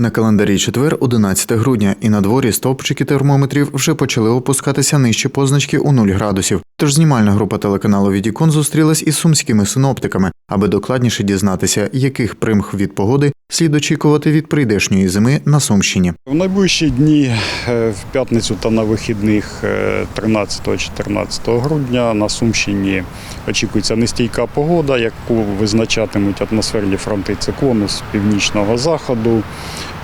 На календарі четвер, 11 грудня, і на дворі стовпчики термометрів вже почали опускатися нижче позначки у 0 градусів. Тож знімальна група телеканалу Відікон зустрілась із сумськими синоптиками, аби докладніше дізнатися, яких примх від погоди слід очікувати від прийдешньої зими на Сумщині. В найближчі дні е, в п'ятницю та на вихідних е, 13-14 грудня на Сумщині очікується нестійка погода, яку визначатимуть атмосферні фронти циклону з північного заходу.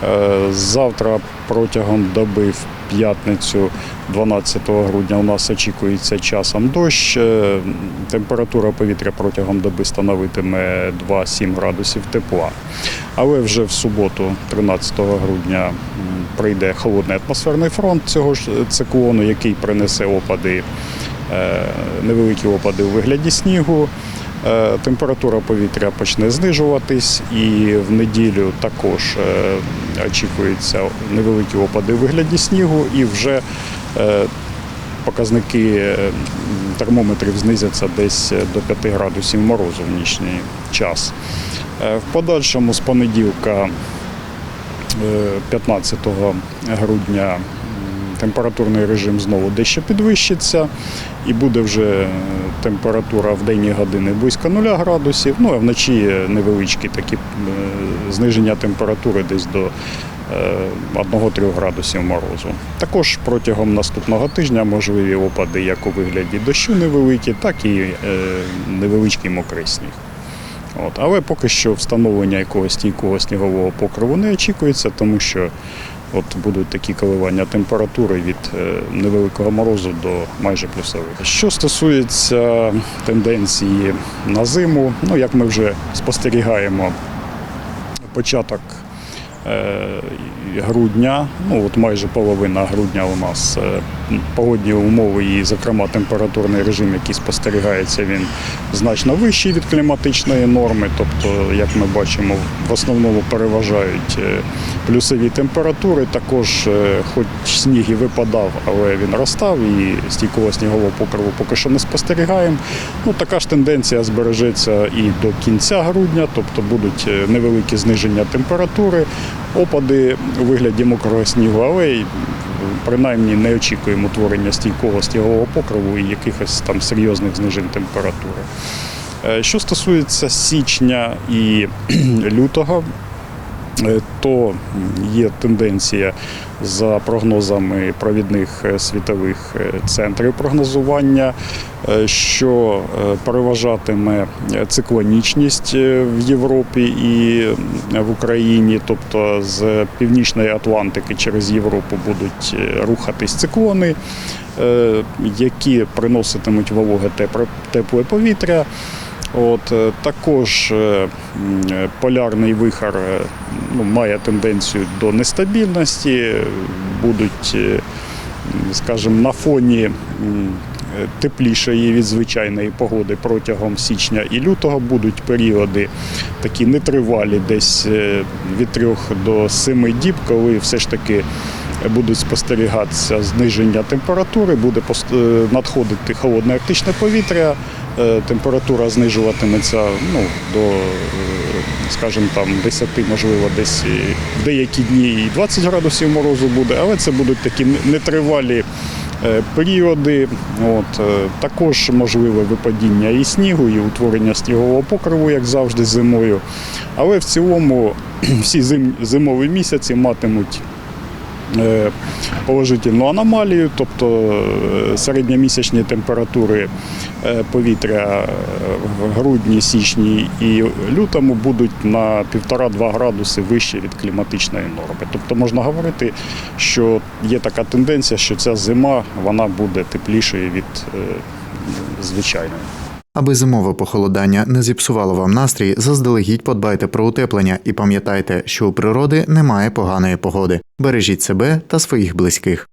Е, Завтра протягом доби в п'ятницю 12 грудня у нас очікується часом дощ. Е, Температура повітря протягом доби становитиме 2-7 градусів тепла. Але вже в суботу, 13 грудня, прийде холодний атмосферний фронт цього ж циклону, який принесе опади, е, невеликі опади у вигляді снігу. Е, Температура повітря почне знижуватись, і в неділю також е, очікуються невеликі опади у вигляді снігу, і вже е, показники термометрів знизяться десь до 5 градусів морозу в нічний час. В подальшому з понеділка, е, 15 грудня, температурний режим знову дещо підвищиться, і буде вже е, температура в денні години близько 0 градусів. Ну а вночі невеличкі такі е, зниження температури десь до 1-3 градусів морозу. Також протягом наступного тижня можливі опади як у вигляді дощу невеликі, так і е, невеличкий мокрий сніг. От. Але поки що встановлення якогось стійкого снігового покриву не очікується, тому що от будуть такі коливання температури від е, невеликого морозу до майже плюсових. Що стосується тенденції на зиму, ну як ми вже спостерігаємо, початок грудня, ну от майже половина грудня у нас е, погодні умови і, зокрема, температурний режим, який спостерігається, він значно вищий від кліматичної норми. Тобто, як ми бачимо, в основному переважають е, плюсові температури. Також, е, хоч сніг і випадав, але він розстав і стійкого снігового покриву поки що не спостерігаємо. Ну, така ж тенденція збережеться і до кінця грудня, тобто будуть е, невеликі зниження температури, опади у вигляді мокрого снігу, але принаймні не очікуємо утворення стійкого снігового покриву і якихось там серйозних знижень температури. Е, Що стосується січня і лютого, то є тенденція за прогнозами провідних е, світових е, центрів прогнозування, е, що е, переважатиме е, циклонічність е, в Європі і е, в Україні, тобто з північної Атлантики через Європу будуть е, рухатись циклони, е, які приноситимуть вологе тепле повітря. От е, також е, е, полярний вихор ну, має тенденцію до нестабільності. Будуть, скажімо, на фоні теплішої від звичайної погоди протягом січня і лютого будуть періоди такі нетривалі, десь від трьох до семи діб, коли все ж таки будуть спостерігатися зниження температури, буде е, надходити холодне арктичне повітря, е, температура знижуватиметься ну, до, е, скажімо, там 10, можливо, десь в деякі дні і 20 градусів морозу буде, але це будуть такі нетривалі періоди. От, також можливе випадіння і снігу, і утворення снігового покриву, як завжди, зимою. Але в цілому всі зим, зимові місяці матимуть положительну аномалію, тобто е, середньомісячні температури е, повітря е, в грудні, січні і лютому будуть на 1,5-2 градуси вище від кліматичної норми. Тобто можна говорити, що є така тенденція, що ця зима вона буде теплішою від е, звичайної. Аби зимове похолодання не зіпсувало вам настрій, заздалегідь подбайте про утеплення і пам'ятайте, що у природи немає поганої погоди. Бережіть себе та своїх близьких.